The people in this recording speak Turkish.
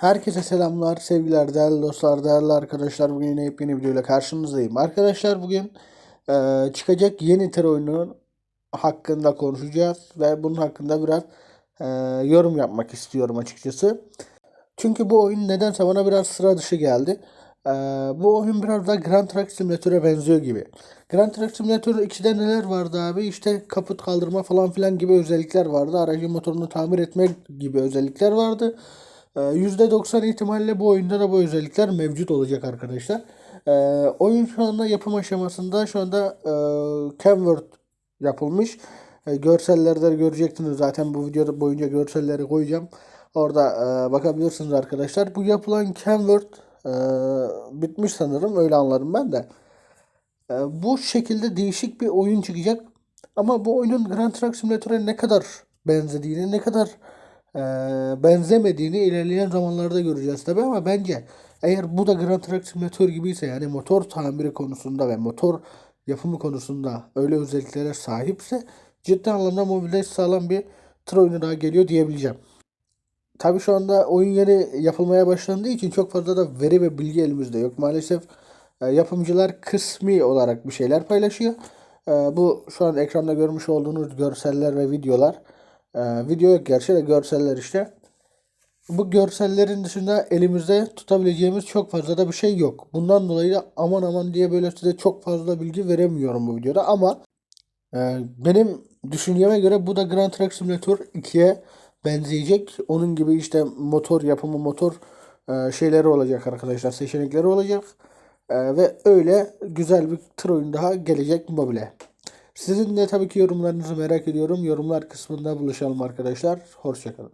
Herkese selamlar, sevgiler, değerli dostlar, değerli arkadaşlar. Bugün yine yepyeni videoyla karşınızdayım. Arkadaşlar bugün e, çıkacak yeni tır oyunu hakkında konuşacağız ve bunun hakkında biraz e, yorum yapmak istiyorum açıkçası. Çünkü bu oyun nedense bana biraz sıra dışı geldi. E, bu oyun biraz da Grand Truck Simulator'a benziyor gibi. Grand Truck Simulator 2'de neler vardı abi? İşte kaput kaldırma falan filan gibi özellikler vardı. Aracın motorunu tamir etmek gibi özellikler vardı. Ee, %90 ihtimalle bu oyunda da bu özellikler mevcut olacak arkadaşlar. Ee, oyun şu anda yapım aşamasında şu anda e, Canword yapılmış. E, görsellerde göreceksiniz zaten bu videoda boyunca görselleri koyacağım. Orada e, bakabilirsiniz arkadaşlar. Bu yapılan Canword e, bitmiş sanırım öyle anladım ben de. E, bu şekilde değişik bir oyun çıkacak. Ama bu oyunun Grand Truck Simulator'a ne kadar benzediğini, ne kadar e, benzemediğini ilerleyen zamanlarda göreceğiz tabii ama bence eğer bu da Grand Truck Simulator gibiyse yani motor tamiri konusunda ve motor yapımı konusunda öyle özelliklere sahipse ciddi anlamda mobilde sağlam bir tır oyunu daha geliyor diyebileceğim. Tabii şu anda oyun yeni yapılmaya başlandığı için çok fazla da veri ve bilgi elimizde yok. Maalesef e, yapımcılar kısmi olarak bir şeyler paylaşıyor. E, bu şu an ekranda görmüş olduğunuz görseller ve videolar. E, video yok gerçi de görseller işte. Bu görsellerin dışında elimizde tutabileceğimiz çok fazla da bir şey yok. Bundan dolayı da aman aman diye böyle size çok fazla bilgi veremiyorum bu videoda ama ee, benim düşünceme göre bu da Grand Truck Simulator 2'ye benzeyecek. Onun gibi işte motor yapımı, motor e, şeyleri olacak arkadaşlar. Seçenekleri olacak. E, ve öyle güzel bir tır oyun daha gelecek mobile. Sizin de tabii ki yorumlarınızı merak ediyorum. Yorumlar kısmında buluşalım arkadaşlar. Hoşçakalın.